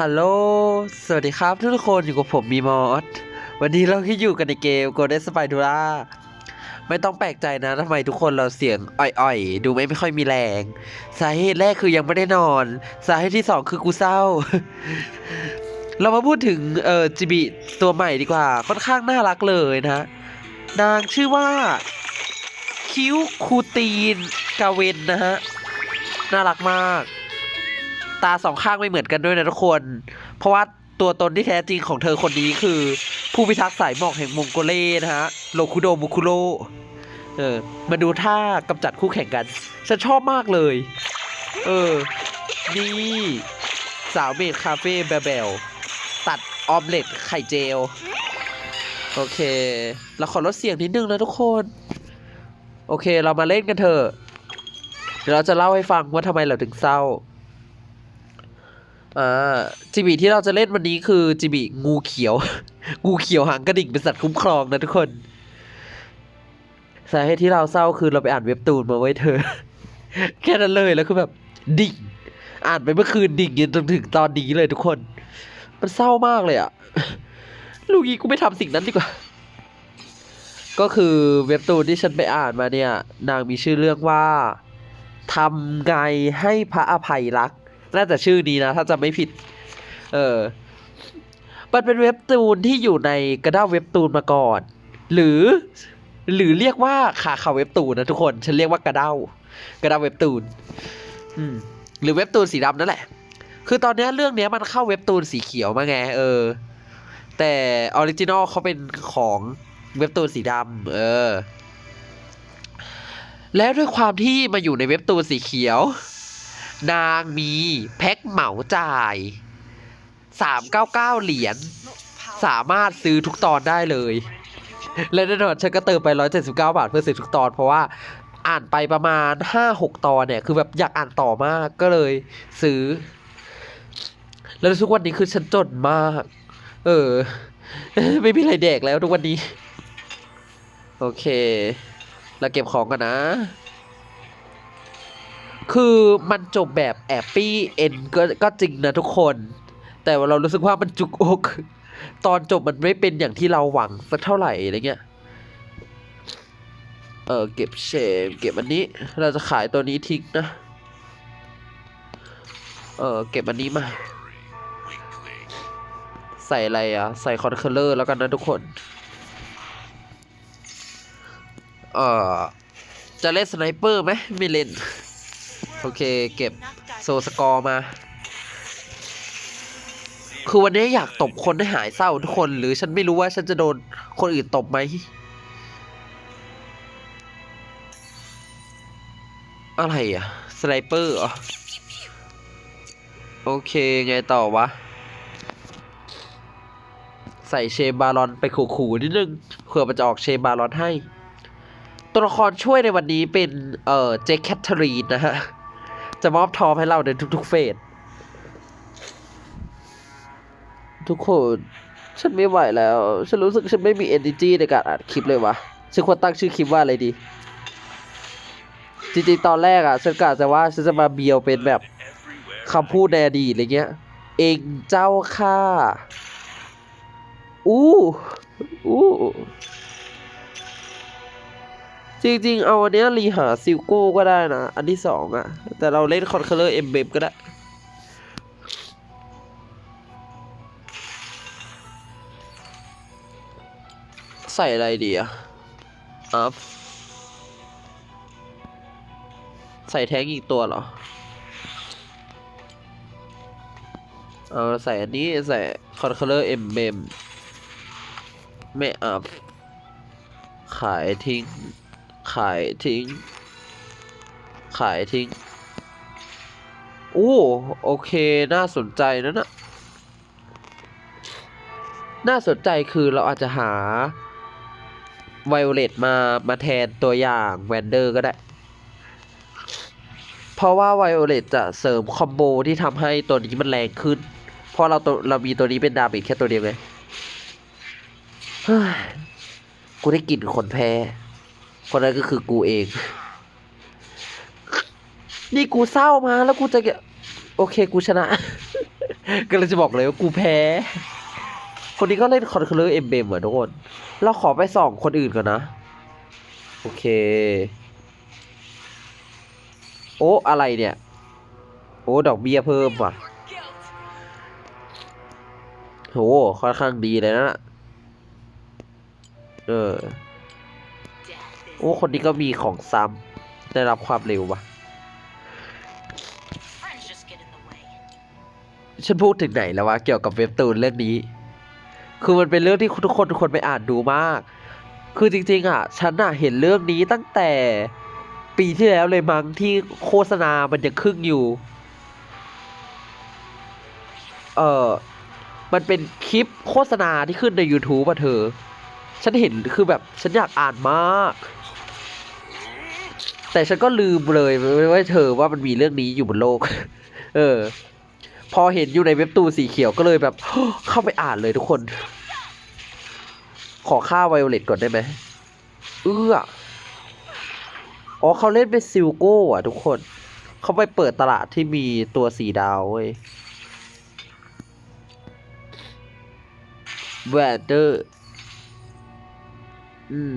ฮัลโหล สวัสดีครับทุกคนอยู่กับผมมีมอส วันนี้เราที่อยู่กันในเกม Golden Spatula ไม่ต้องแปลกใจนะทำไมทุกคนเราเสียงอ่อยๆ ดูไม่ไม่ค่อยมีแรง สาเหตุแรกคือยังไม่ได้นอน สาเหตุที่สองคือกูเศร้า เรามาพูดถึงเอ่อจิบิตัวใหม่ดีกว่า ค่อนข้างน่ารักเลยนะ นางชื่อว่า คิวคูตีนกาเวนนะฮะ น่ารักมาก ตาสองข้างไม่เหมือนกันด้วยนะทุกคน เพราะว่าตัวตนที่แท้จริงของเธอคนนี้คือ ผู้พิทักษ์สายหมอกแห่งมองโกเล่นะฮะโลคุโดมุคุโรเออมาดูท่ากำจัดคู่แข่งกัน ฉันชอบมากเลย เออ นี่ สาวเมดคาเฟ่แบเบลตัดออมเล็ตไข่เจล โอเค เราขอลดเสียงนิดนึงนะทุกคน โอเคเรามาเล่นกันเถอะ เดี๋ยวเราจะเล่าให้ฟังว่าทำไมเราถึงเศร้า อ่าจิบิที่เราจะเล่นวันนี้คือจิบิงูเขียว งูเขียวหางกระดิ่งเป็นสัตว์คุ้มครองนะทุกคนสาเหตุที่เราเศร้าคือเราไปอ่านเว็บตูนมาไว้เธอ แค่นั้นเลยแล้วคือแบบดิ่ง อ่านไปเมื่อคืนดิ่งจนถึงตอนนี้เลยทุกคน มันเศร้ามากเลยอะลูกีกูไม่ทำสิ่งนั้นดีกว่า ก็คือเว็บตูนที่ฉันไปอ่านมาเนี่ย นางมีชื่อเรื่องว่าทำไงให้พระอภัยรัก น่าจะชื่อนี้นะ ถ้าจำไม่ผิด เออ มันเป็นเว็บตูนที่อยู่ในกระด้าเว็บตูนมาก่อน หรือ หรือเรียกว่าขาข่าวเว็บตูนนะทุกคน ฉันเรียกว่ากระด้ากระด้าเว็บตูน อืม หรือเว็บตูนสีดำนั่นแหละ คือตอนนี้เรื่องนี้มันเข้าเว็บตูนสีเขียวมาไง เออ แต่ออริจินอลเขาเป็นของเว็บตูนสีดำเออ แล้วด้วยความที่มาอยู่ในเว็บตูนสีเขียว นางมีแพ็คเหมาจ่าย 399 เหรียญ สามารถซื้อทุกตอนได้เลย และแน่นอนฉันก็เติมไป 179 บาทเพื่อซื้อทุกตอน เพราะว่าอ่านไปประมาณ 5-6 ตอนเนี่ย คือแบบอยากอ่านต่อมากก็เลยซื้อ แล้วทุกวันนี้คือฉันจนมาก เออ ไม่มีอะไรแดกแล้วทุกวันนี้ โอเค เราเก็บของกันนะ คือมันจบแบบแอบปี้เอ็นก็ก็จริงนะทุกคน แต่ว่าเรารู้สึกว่ามันจุกอก ตอนจบมันไม่เป็นอย่างที่เราหวังสักเท่าไหร่อะไรเงี้ย เออเก็บเชมเก็บอันนี้ เราจะขายตัวนี้ทิ้งนะ เออเก็บอันนี้มาใส่อะไรอะ ใส่คอนเคอร์เลอร์แล้วกันนะทุกคน เออจะเล่นสไนเปอร์ไหมไม่เล่น โอเค เก็บโซสกอร์มา คือวันนี้อยากตบคนให้หายเศร้าทุกคน หรือฉันไม่รู้ว่าฉันจะโดนคนอื่นตบไหม อะไรอะ สไนเปอร์อโอเค ไงต่อวะ ใส่เชบารอนไปขู่ๆนิดนึงเผื่อมันจะออกเชบารอนให้ ตัวละครช่วยในวันนี้เป็น เอ่อ เจคแคทเธอรีนนะฮะ จะมอบทอมให้เราในทุกๆเฟส ทุกคน ฉันไม่ไหวแล้ว ฉันรู้สึกฉันไม่มี energy ในการอัดคลิปเลยวะฉันควรตั้งชื่อคลิปว่าอะไรดี จริงๆ ตอนแรกอะ ฉันกะจะว่าฉันจะมาเบียวเป็นแบบคำพูดในอดีตอะไรเงี้ย เองเจ้าข้าอู้อู้ จริงๆ เอาอันเนี้ยรีหาซิลโก้ก็ได้นะ อันที่สองอะแต่เราเล่นคอนเคอร์เลอร์เอ็มเบมก็ได้ ใส่อะไรดีอะอัพใส่แท้งอีกตัวเหรอ เอาใส่อันนี้ใส่คอนเคอร์เลอร์เอ็มเบมไม่อัพขายทิ้ง ขายทิ้ง ขายทิ้งอู้โอเค น่าสนใจนะนะน่าสนใจคือเราอาจจะหาไวโอเลตมามาแทนตัวอย่างแวนเดอร์ก็ได้ เพราะว่าไวโอเลตจะเสริมคอมโบที่ทำให้ตัวนี้มันแรงขึ้น เพราะเราตัวเรามีตัวนี้เป็นดาเมจแค่ตัวเดียวไงเฮ้ยกูได้กลิ่นคนแพ้ คนนั้นก็คือกูเอง นี่กูเศร้ามาแล้วกูจะโอเคกูชนะ ก็เลยจะบอกเลยว่ากูแพ้ คนนี้ก็เล่นคอนเคอร์เอ็มเบมเหมือนทุกคน เราขอไปส่องคนอื่นก่อนนะ โอเค โอ้อะไรเนี่ย โอ้ดอกเบี้ยเพิ่มว่ะโหค่อนข้างดีเลยนะ เออ อ้คนนี้ก็มีของซ้ำได้รับความเร็วว่ะฉันพูดถึงไหนแล้ววะเกี่ยวกับเว็บตูนเรื่องนี้ คือมันเป็นเรื่องที่ทุกคนทุกคนไปอ่านดูมาก คือจริง ๆ อะ ฉันอะเห็นเรื่องนี้ตั้งแต่ปีที่แล้วเลยมั้งที่โฆษณามันยังครึ่งอยู่ เออมันเป็นคลิปโฆษณาที่ขึ้นใน YouTube อะเธอ ฉันเห็นคือแบบฉันอยากอ่านมาก แต่ฉันก็ลืมเลยว่าเธอว่ามันมีเรื่องนี้อยู่บนโลก เออ พอเห็นอยู่ในเว็บตูนสีเขียวก็เลยแบบ เข้าไปอ่านเลยทุกคน ขอค่าไวโอเลตก่อนได้ไหมเอื้ออ๋อเขาเล่นเป็นซิลโก้อะทุกคน เขาไปเปิดตลาดที่มีตัวสีดาวเว้ยแวดเดอร์อืม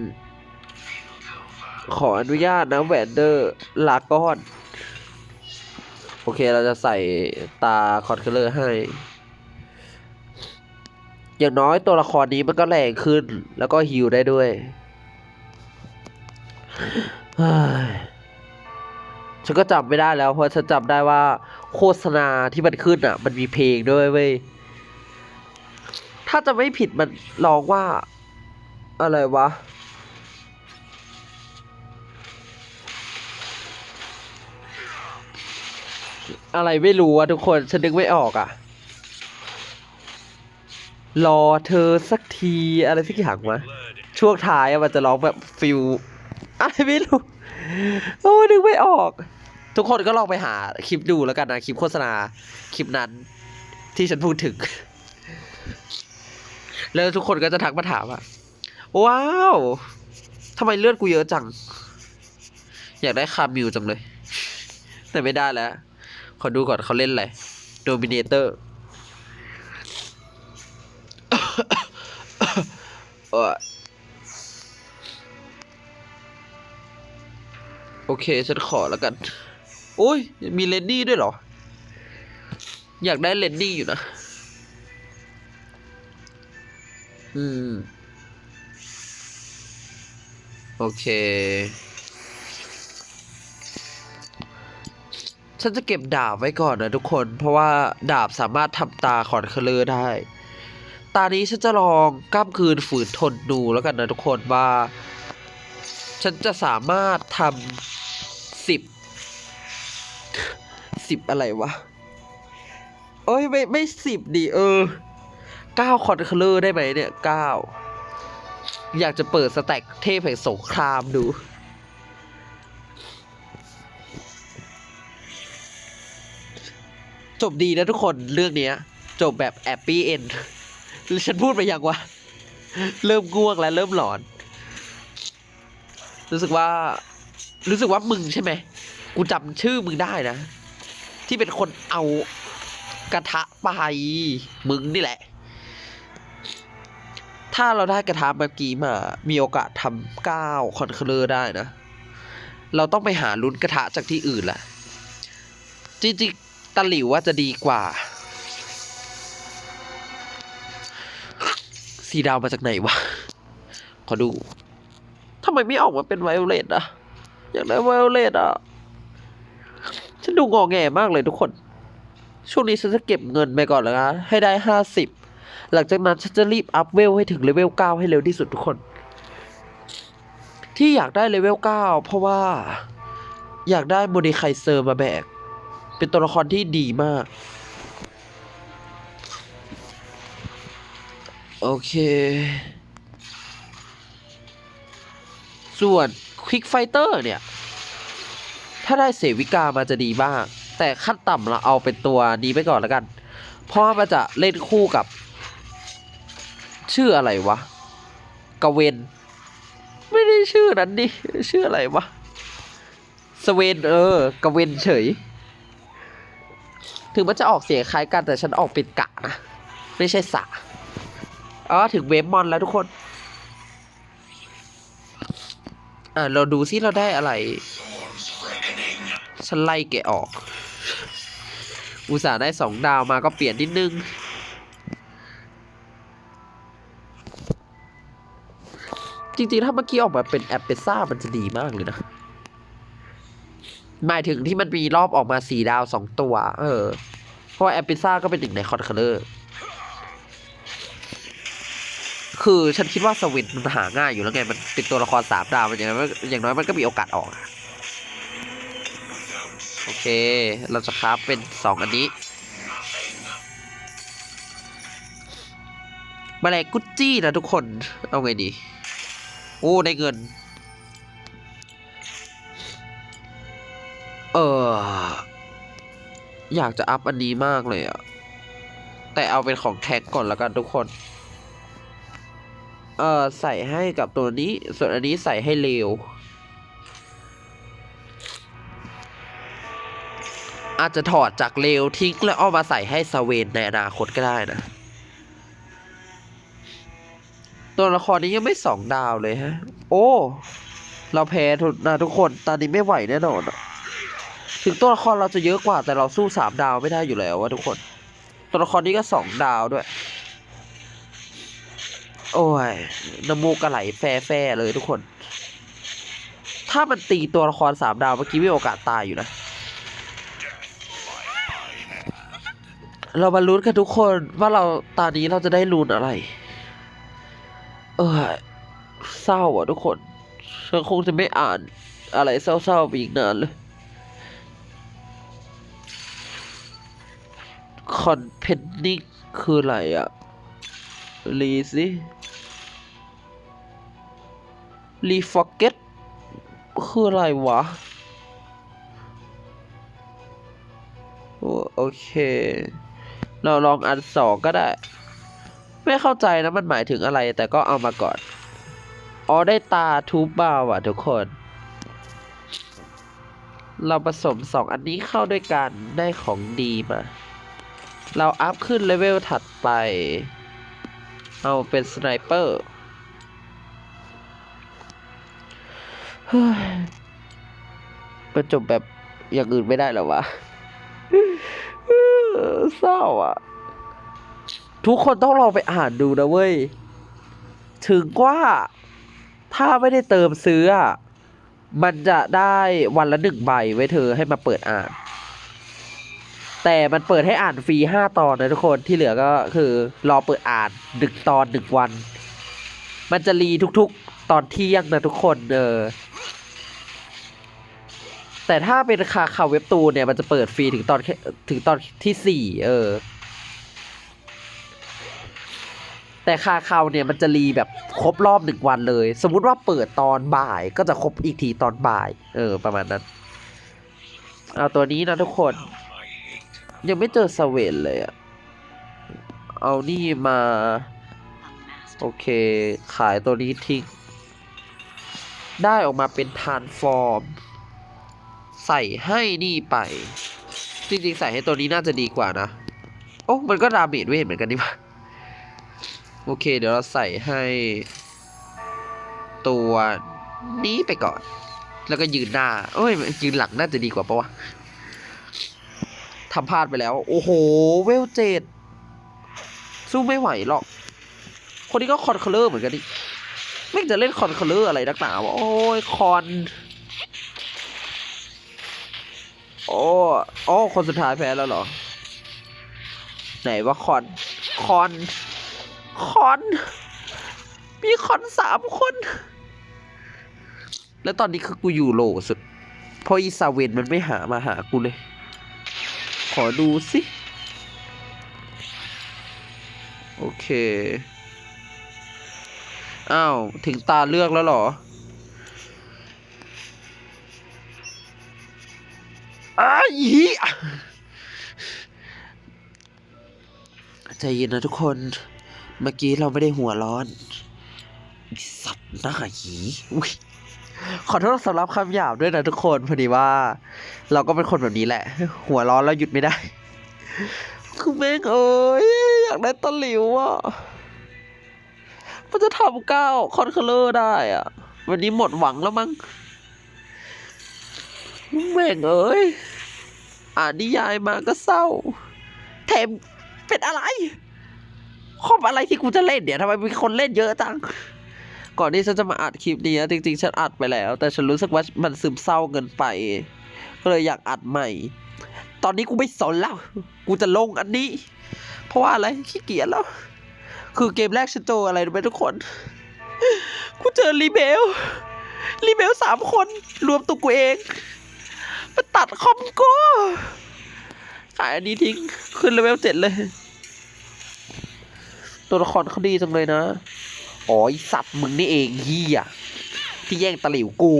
ขออนุญาตนะแวนเดอร์ลากอน โอเคเราจะใส่ตาคอนเคเลอร์ให้ อย่างน้อยตัวละครนี้มันก็แรงขึ้น แล้วก็ฮิลได้ด้วยเฮ้ยฉันก็จำไม่ได้แล้ว เพราะฉันจำได้ว่าโฆษณาที่มันขึ้นอะ มันมีเพลงด้วยเว้ย ถ้าจะไม่ผิดมันร้องว่า อะไรวะ อะไรไม่รู้อะทุกคนฉันนึกไม่ออกอะรอเธอสักทีอะไรสักอย่างวะช่วงท้ายมันจะร้องแบบฟิลอะไรไม่รู้โอ้นึกไม่ออก ทุกคนก็ลองไปหาคลิปดูแล้วกันนะคลิปโฆษณาคลิปนั้น ที่ฉันพูดถึง แล้วทุกคนก็จะทักมาถามว่าว้าวทำไมเลือดกูเยอะจัง อยากได้คามิวจังเลย แต่ไม่ได้แล้ว ขอดูก่อนเขาเล่นอะไรโดมิเนเตอร์โอเค ฉันขอแล้วกัน โอ้ย มีเลนนี่ด้วยเหรอ อยากได้เลนนี่อยู่นะ อืม โอเค ฉันจะเก็บดาบไว้ก่อนนะทุกคน เพราะว่าดาบสามารถทำตาขอนเคอเลอร์ได้ ตานี้ฉันจะลองกล้ามคืนฝืนทนดูแล้วกันนะทุกคนว่า ฉันจะสามารถทำสิบสิบอะไรวะเอ้ยไม่ไม่สิบดิเออเก้าคอนเคลอร์ได้ไหมเนี่ยเก้าอยากจะเปิดสแต็กเทพแห่งสงครามดู จบดีนะทุกคนเรื่องเนี้ย จบแบบแอปปี้เอนฉันพูดไปยังวะ เริ่มง่วงแล้วเริ่มหลอน รู้สึกว่า รู้สึกว่ามึงใช่ไหม กูจำชื่อมึงได้นะ ที่เป็นคนเอากระทะไป มึงนี่แหละ ถ้าเราได้กระทะเมื่อกี้มา มีโอกาสทำเก้าคอนเคลอร์ได้นะ เราต้องไปหาลุ้นกระทะจากที่อื่นแหละจริงๆ ตะหลิวว่าจะดีกว่า สีดาวมาจากไหนวะ ขอดูทำไมไม่ออกมาเป็นไวโอเลตอะอยากได้ไวโอเลตอะฉันดูงอแงมากเลยทุกคน ช่วงนี้ฉันจะเก็บเงินไปก่อนแล้วนะให้ได้ห้าสิบหลังจากนั้นฉันจะรีบอัพเวลให้ถึงเลเวลเก้าให้เร็วที่สุดทุกคน ที่อยากได้เลเวลเก้าเพราะว่า อยากได้โมเดไคเซอร์มาแบก เป็นตัวละครที่ดีมาก โอเค ส่วนควิกไฟเตอร์เนี่ย ถ้าได้เสวิกามาจะดีมาก แต่ขั้นต่ำเราเอาเป็นตัวนี้ไปก่อนแล้วกัน เพราะว่ามันจะเล่นคู่กับ ชื่ออะไรวะกเวน ไม่ได้ชื่อนั้นดิ ชื่ออะไรวะ สเวนเออกเวนเฉย ถึงมันจะออกเสียงคล้ายกันแต่ฉันออกเป็นกะนะ ไม่ใช่สะอ๋อถึงเวฟมอนแล้วทุกคน อ่าเราดูซิเราได้อะไร ฉันไล่แกออก อุตส่าห์ได้สองดาวมาก็เปลี่ยนนิดนึงจริงๆ ถ้าเมื่อกี้ออกมาเป็นแอปเปซ่ามันจะดีมากเลยนะ หมายถึงที่มันมีรอบออกมาสี่ดาวสองตัว เออ เพราะว่าแอปเปซ่าก็เป็นหนึ่งในคอนเคอร์เลอร์คือฉันคิดว่าสวิตมันหาง่ายอยู่แล้วไง มันเป็นตัวละครสามดาวมันอย่างน้อยอย่างน้อยมันก็มีโอกาสออก โอเค เราจะคราฟเป็นสองอันนี้แมาแรงกุจจี้นะทุกคน เอาไงดี โอ้ ได้เงิน อยากจะอัพอันนี้มากเลยอะแต่เอาเป็นของแท็กก่อนแล้วกันทุกคน เออใส่ให้กับตัวนี้ ส่วนอันนี้ใส่ให้เลวอาจจะถอดจากเลวทิ้งแล้วเอามาใส่ให้สเวนในอนาคตก็ได้นะ ตัวละครนี้ยังไม่สองดาวเลยฮะ โอ้ เราแพ้ทุกนะทุกคน ตอนนี้ไม่ไหวแน่นอนอะ ถึงตัวละครเราจะเยอะกว่าแต่เราสู้สามดาวไม่ได้อยู่แล้ววะทุกคน ตัวละครนี้ก็สองดาวด้วย โอ้ยน้ำมูกกระไหลแฟ่แฟ่ๆเลยทุกคน ถ้ามันตีตัวละครสามดาวเมื่อกี้มีโอกาสตายอยู่นะเรามาลุ้นกันทุกคนว่าเราตอนนี้เราจะได้ลุ้นอะไร เออเศร้าอะทุกคนฉันคงจะไม่อ่านอะไรเศร้าๆไปอีกนานเลย คอนเพนนิ่งคืออะไรอะรีสิรีฟอร์เกตคืออะไรวะ โอเค เราลองอันสองก็ได้ ไม่เข้าใจนะมันหมายถึงอะไรแต่ก็เอามาก่อน อ๋อ ได้ตาทูบบ้าว่ะทุกคน เราผสมสองอันนี้เข้าด้วยกันได้ของดีมา เราอัพขึ้นเลเวลถัดไป เอาเป็นสไนเปอร์ประจบแบบอย่างอื่นไม่ได้หรอวะเศร้าอะ ทุกคนต้องลองไปอ่านดูนะเว้ย ถึงว่าถ้าไม่ได้เติมซื้ออะมันจะได้วันละหนึ่งใบไว้เธอให้มาเปิดอ่าน แต่มันเปิดให้อ่านฟรีห้าตอนนะทุกคนที่เหลือก็คือรอเปิดอ่านหนึ่งตอนหนึ่งวัน มันจะรีทุกๆ ตอนเที่ยงนะทุกคนเออแต่ถ้าเป็นคาคาเว็บตูนเนี่ยมันจะเปิดฟรีถึงตอนแค่ถึงตอนที่สี่เออ แต่คาคาเนี่ยมันจะรีแบบครบรอบหนึ่งวันเลย สมมุติว่าเปิดตอนบ่ายก็จะครบอีกทีตอนบ่าย เออ ประมาณนั้น เอาตัวนี้นะทุกคน ยังไม่เจอสเวนเลยอะเอานี่มา โอเค ขายตัวนี้ทิ้ง ได้ออกมาเป็นทานฟอร์ม ใส่ให้นี่ไป จริงๆ ใส่ให้ตัวนี้น่าจะดีกว่านะ โอ้ มันก็ดาเมจเวทเหมือนกันนี่มาโอเค เดี๋ยวเราใส่ให้ ตัวนี้ไปก่อน แล้วก็ยืนหน้าเอ้ย ยืนหลังน่าจะดีกว่าปะวะ ทำพลาดไปแล้ว โอ้โห เวลเจ็ดสู้ไม่ไหวหรอก คนนี้ก็คอนเคอร์เลอร์เหมือนกันดิไม่จะเล่นคอนเคอร์เลอร์อะไรนักหนาวะโอ้ยคอน โอ้โอ้คนสุดท้ายแพ้แล้วเหรอ ไหนว่าคอน คอน คอน มีคอนสามคน แล้วตอนนี้คือกูอยู่โลสุด เพราะอีซาเวนมันไม่หามาหากูเลย อดูสิ โอเค อ้าว ถึงตาเลือกแล้วหรออ้ายอีใจเย็นนะทุกคน เมื่อกี้เราไม่ได้หัวร้อน สัตว์หน้าหยีอุ๊ย ขอโทษสำหรับคำหยาบด้วยนะทุกคนพอดีว่า เราก็เป็นคนแบบนี้แหละ หัวร้อนแล้วหยุดไม่ได้ คือแม่งเอ้ยอยากได้ตะหลิวอะมันจะทำก้าวคอนเคเลอร์ได้อะ วันนี้หมดหวังแล้วมั้งแม่งเอ้ยอ่านนิยายมาก็เศร้าแถมเป็นอะไรคอบอะไรที่กูจะเล่นเนี่ยทำไมมีคนเล่นเยอะจัง ก่อนที่ฉันจะมาอัดคลิปนี้จริงๆ ฉันอัดไปแล้ว แต่ฉันรู้สึกว่ามันซึมเศร้าเกินไป ก็เลยอยากอัดใหม่ ตอนนี้กูไม่สนแล้ว กูจะลงอันนี้ เพราะว่าอะไรขี้เกียจแล้ว คือเกมแรกฉันเจออะไรรู้ไหมทุกคน กูเจอรีเบลรีเบลสามคนรวมตัวกูเองมาตัดคอมกูขายอันนี้ทิ้งขึ้นเลเวลเจ็ดเลย ตัวละครเขาดีจังเลยนะ อ๋อสัตว์มึงนี่เองเฮียที่แย่งตะหลิวกู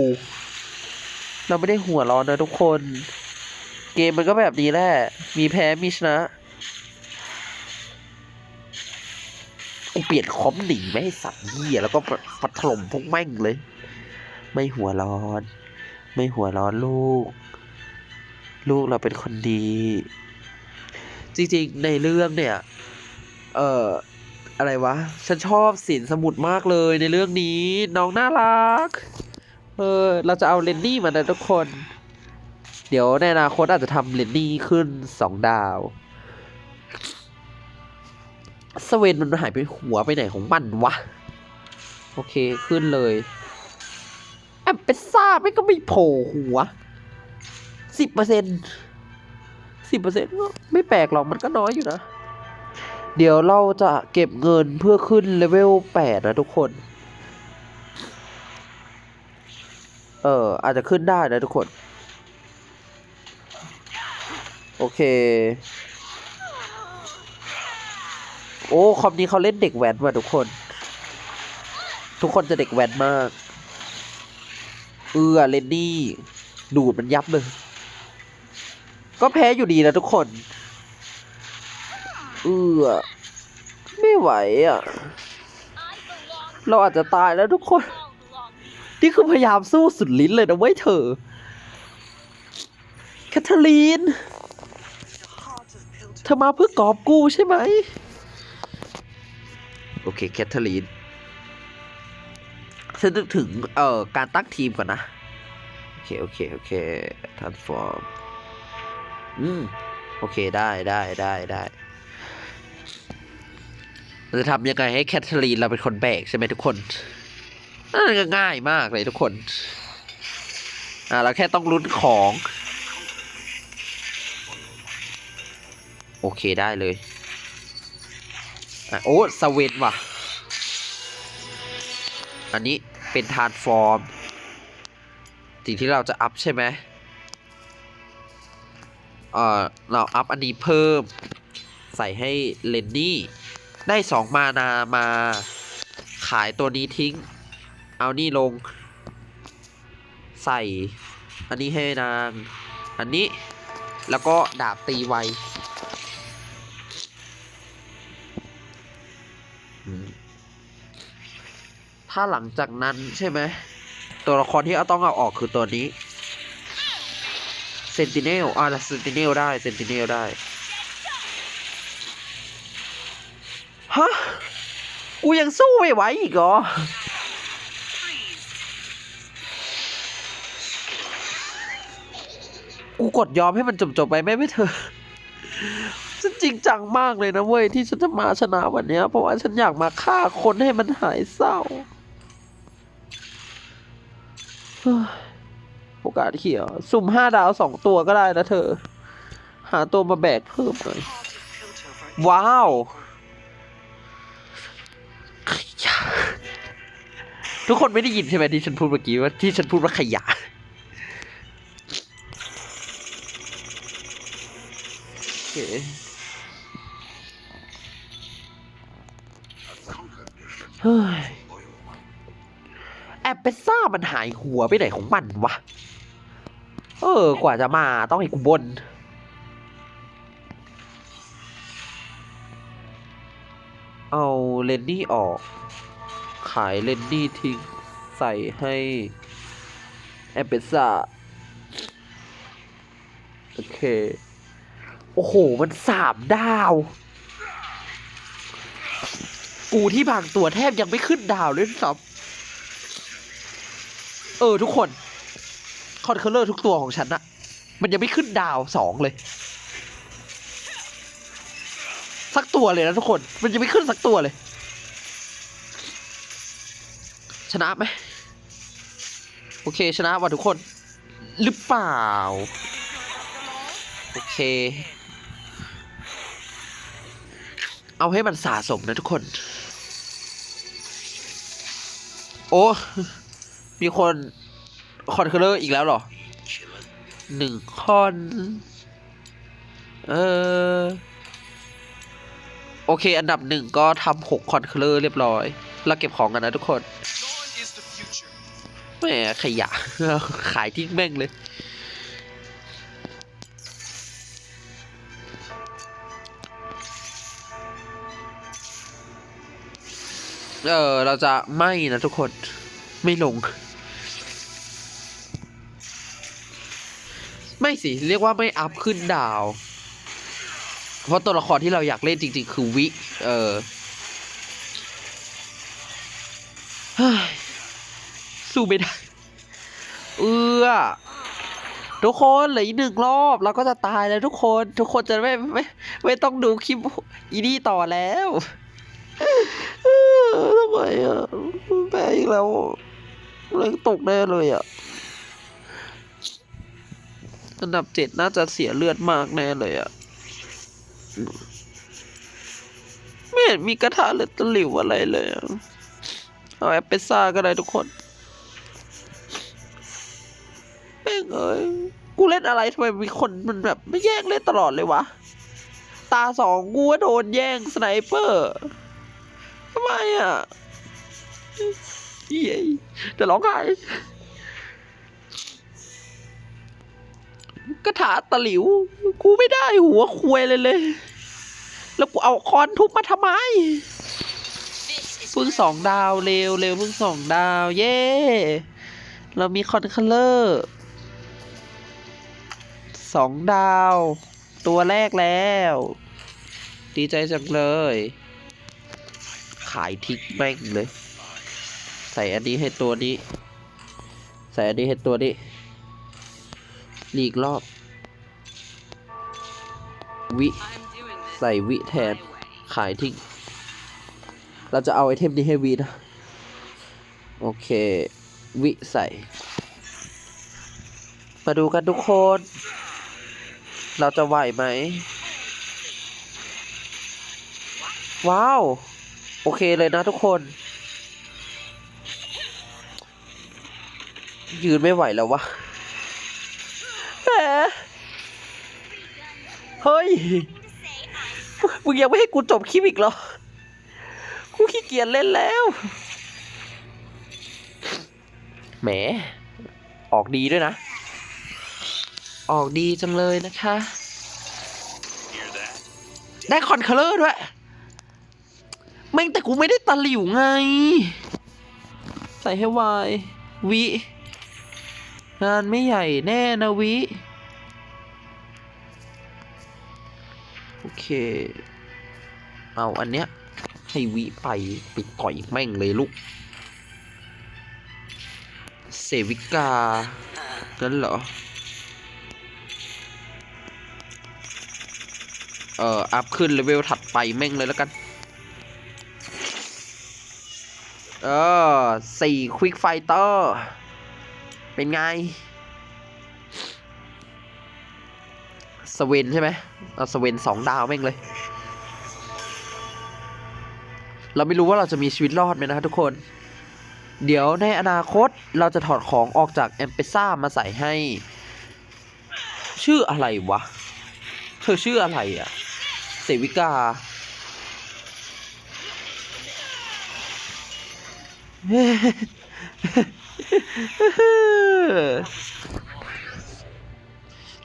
เราไม่ได้หัวร้อนนะทุกคน เกมมันก็แบบนี้แหละ มีแพ้มีชนะกูเปลี่ยนคอมหนีไม่ให้สัตว์เหี้ยแล้วก็ปัดถล่มพวกแม่งเลย ไม่หัวร้อน ไม่หัวร้อนลูก ลูกเราเป็นคนดี จริงๆในเรื่องเนี่ย เออ อะไรวะ ฉันชอบสินสมุดมากเลยในเรื่องนี้ น้องน่ารัก เออ เราจะเอาเลนนี่มานะทุกคน เดี๋ยวในอนาคตอาจจะทำเลนนี่ขึ้นสองดาว สเวนมันหายไปหัวไปไหนของมันวะ โอเคขึ้นเลยแอมเป็นซ่าไม่ก็ไม่โผล่หัวสิบเปอร์เซ็นสิบเปอร์เซ็นก็ไม่แปลกหรอกมันก็น้อยอยู่นะ เดี๋ยวเราจะเก็บเงินเพื่อขึ้นเลเวลแปดนะทุกคน เอออาจจะขึ้นได้นะทุกคน โอเค โอ้คอมนี้เขาเล่นเด็กแว้นว่ะทุกคน ทุกคนจะเด็กแว้นมาก เออเลนนี่ ดูดมันยับเลย ก็แพ้อยู่ดีนะทุกคน เออ ไหวอะ เราอาจจะตายแล้วทุกคน นี่คือพยายามสู้สุดลิ้นเลยนะเว้ยเธอแคทเธอรีน เธอมาเพื่อกอบกูใช่ไหม โอเคแคทเธอรีนฉันนึกถึง เอ่อ การตั้งทีมก่อนนะ โอเค โอเค โอเคท a นฟอร์ม อืม โอเค ได้ ได้ ได้ ได้ จะทำยังไงให้แคทเธอรีนเราเป็นคนแบกใช่ไหมทุกคนน่าจะง่ายมากเลยทุกคน อ่าเราแค่ต้องลุ้นของ โอเคได้เลย อะโอ้สเวนว่ะ อันนี้เป็นทานฟอร์ม สิ่งที่เราจะอัพใช่ไหมเออเราอัพอันนี้เพิ่ม ใส่ให้เลนนี่ ได้สองมานามาขายตัวนี้ทิ้ง เอานี่ลง ใส่ อันนี้ให้นาง อันนี้ แล้วก็ดาบตีไวถ้าหลังจากนั้นใช่ไหม ตัวละครที่เอาต้องเอาออกคือตัวนี้เซนติเนลอ่าเซนติเนลได้เซนติเนลได้ ฮะ กูยังสู้ไม่ไหวอีกเหรอ กูกดยอมให้มันจบๆไปไม่ไม่เธอฉันจริงจังมากเลยนะเว้ย ที่ฉันจะมาชนะวันเนี้ยเพราะว่าฉันอยากมาฆ่าคนให้มันหายเศร้าเฮ้ยโอกาสเขียว สุ่มห้าดาวสองตัวก็ได้นะเธอ หาตัวมาแบกเพิ่มหน่อย ว้าว ทุกคนไม่ได้ยินใช่ไหมที่ฉันพูดเมื่อกี้ว่าที่ฉันพูดว่าขยะ โอเคเฮ้ยแอปเปซ่ามันหายหัวไปไหนของมันวะ เออ กว่าจะมาต้องให้กูบนเอาเลนนี่ออกายเลนนี่ทิ้งใส่ให้แอปเปซ่าโอเคโอโอ้โห มันสามดาว กูที่บางตัวแทบยังไม่ขึ้นดาวเลยซ้ำเออ ทุกคน คอนเคอร์เลอร์ทุกตัวของฉันอะมันยังไม่ขึ้นดาวสองเลย สักตัวเลยนะทุกคน มันยังไม่ขึ้นสักตัวเลย ชนะไหมโอเคชนะว่ะทุกคน หรือเปล่า โอเค เอาให้มันสะสมนะทุกคน โอ้ มีคนคอนเคอร์เลอร์อีกแล้วเหรอหนึ่งคอน เออ โอเค อันดับหนึ่งก็ทำหกคอนเคอร์เลอร์เรียบร้อย แล้วเก็บของกันนะทุกคน แหมขยะ ขายทิ้งแม่งเลย เออ เราจะไม่นะทุกคน ไม่ลง ไม่สิ เรียกว่าไม่อัพขึ้นดาว เพราะตัวละครที่เราอยากเล่นจริง ๆ คือวิ เออเฮ้ย สู้ไม่ได้ เอือทุกคนเหลืออีกหนึ่งรอบเราก็จะตายแล้วทุกคนทุกคนจะไม่ไม่ไม่ต้องดูคลิปอีนี่ต่อแล้วทำไมอะแพ้อีกแล้วเรื่องตกแน่เลยอะอันดับเจ็ดน่าจะเสียเลือดมากแน่เลยอะไม่เห็นมีกระทะหรือตะหลิวอะไรเลยเอาแอปเปซ่าก็ได้ทุกคน เอ้ย กูเล่นอะไรทำไมมีคนมันแบบไม่แย่งเล่นตลอดเลยวะ ตาสองกูว่าโดนแย่งสไนเปอร์ทำไมอะเย้ยจะร้องไห้กระถาตะหลิว กูไม่ได้หัวควยเลยเลย แล้วกูเอาคอนทุบมาทำไม This is เพิ่งสองดาวเร็วเร็วเพิ่งสองดาว เย้ เรามีคอนคัลเลอร์ สองดาว ตัวแรกแล้ว ดีใจจังเลย ขายทิ้งแม่งเลย ใส่อันนี้ให้ตัวนี้ ใส่อันนี้ให้ตัวนี้หลีกรอบ วิ ใส่วิแทน ขายทิ้ง เราจะเอาไอเทมนี้ให้วีนะ โอเค วิใส่ มาดูกันทุกคน เราจะไหวไหม ว้าว โอเคเลยนะทุกคน ยืนไม่ไหวแล้ววะเฮ้ย มึงยังไม่ให้กูจบคลิปอีกเหรอ กูขี้เกียจเล่นแล้ว แหม ออกดีด้วยนะ ออกดีจังเลยนะคะ Hear that? ได้คอนเคอร์เลอร์ด้วยแม่งแต่กูไม่ได้ตะหลิวไง ใส่ให้วายวิงานไม่ใหญ่แน่นะวิ โอเค เอาอันเนี้ย ให้วิไปไปต่อยแม่งเลยลูก เซวิกานั่นเหรอ เอ่อ อัพขึ้นเลเวลถัดไปแม่งเลยแล้วกัน เออสี่ควิกไฟเตอร์ เป็นไง สเวนใช่ไหมเอาสเวนสองดาวแม่งเลย เราไม่รู้ว่าเราจะมีชีวิตรอดไหมนะทุกคน เดี๋ยวในอนาคตเราจะถอดของออกจากแอมเปซ่ามาใส่ให้ ชื่ออะไรวะ เธอชื่ออะไรอะ่ะ เสวิกา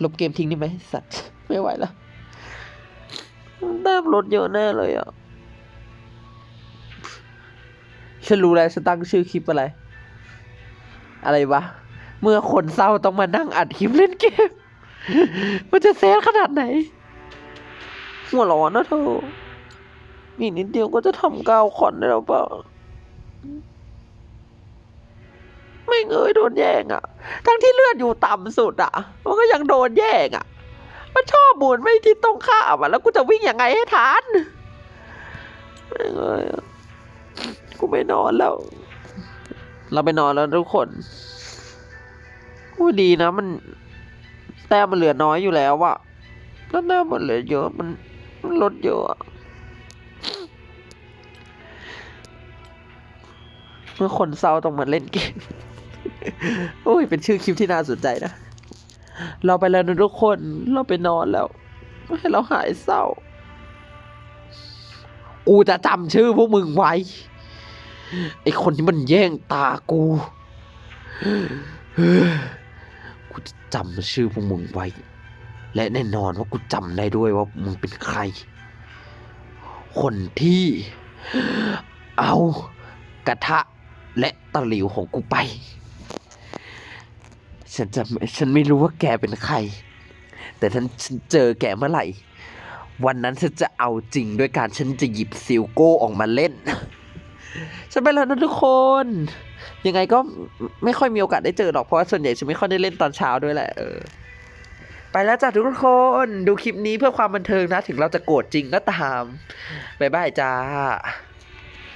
ลบเกมทิ้งได้ไหมสัตว์ ไม่ไหวแล้วแต้มลดเยอะแน่เลยอะ ฉันรู้แล้วฉันตั้งชื่อคลิปอะไร อะไรวะ เมื่อคนเศร้าต้องมานั่งอัดคลิปเล่นเกม มันจะแซดขนาดไหน หัวร้อนนะเธออีนิดเดียวก็จะทำก้าวขอนได้แล้วเปล่าไม่เงยโดนแย่งอะ่ะ ทั้งที่เลือดอยู่ต่ำสุดอะ่ะ มันก็ยังโดนแย่งอะ่ะ มันชอบบุนไม่ที่ตรงข้ามอะแล้วกูจะวิ่งยังไงให้ทันไม่เงยอะกูไม่นอนแล้ว เราไปนอนแล้วทุกคนอู้ดีนะมัน แต้มมันเหลือน้อยอยู่แล้วอะแล้วแต้มมันเหลือเยอะมัน มันลดเยอะอะเมื่อคนเศร้าต้องมาเล่นเกมโอ้ย เป็นชื่อคลิปที่น่าสนใจนะ เราไปแล้วนะทุกคน เราไปนอนแล้ว ให้เราหายเศร้า กูจะจำชื่อพวกมึงไว้ ไอคนที่มันแย่งตากู กูจะจำชื่อพวกมึงไว้ และแน่นอนว่ากูจำได้ด้วยว่ามึงเป็นใคร คนที่เอากระทะและตะหลิวของกูไป ฉันจะฉันไม่รู้ว่าแกเป็นใคร แต่ฉันฉันเจอแกเมื่อไหร่ วันนั้นฉันจะเอาจริงด้วยการฉันจะหยิบซิลโก้ออกมาเล่นฉันไปแล้วนะทุกคน ยังไงก็ไม่ค่อยมีโอกาสได้เจอหรอกเพราะว่าส่วนใหญ่ฉันไม่ค่อยได้เล่นตอนเช้าด้วยแหละเออ ไปแล้วจ้ะทุกคนดูคลิปนี้เพื่อความบันเทิงนะ ถึงเราจะโกรธจริงก็ตาม บ๊ายบายจ้า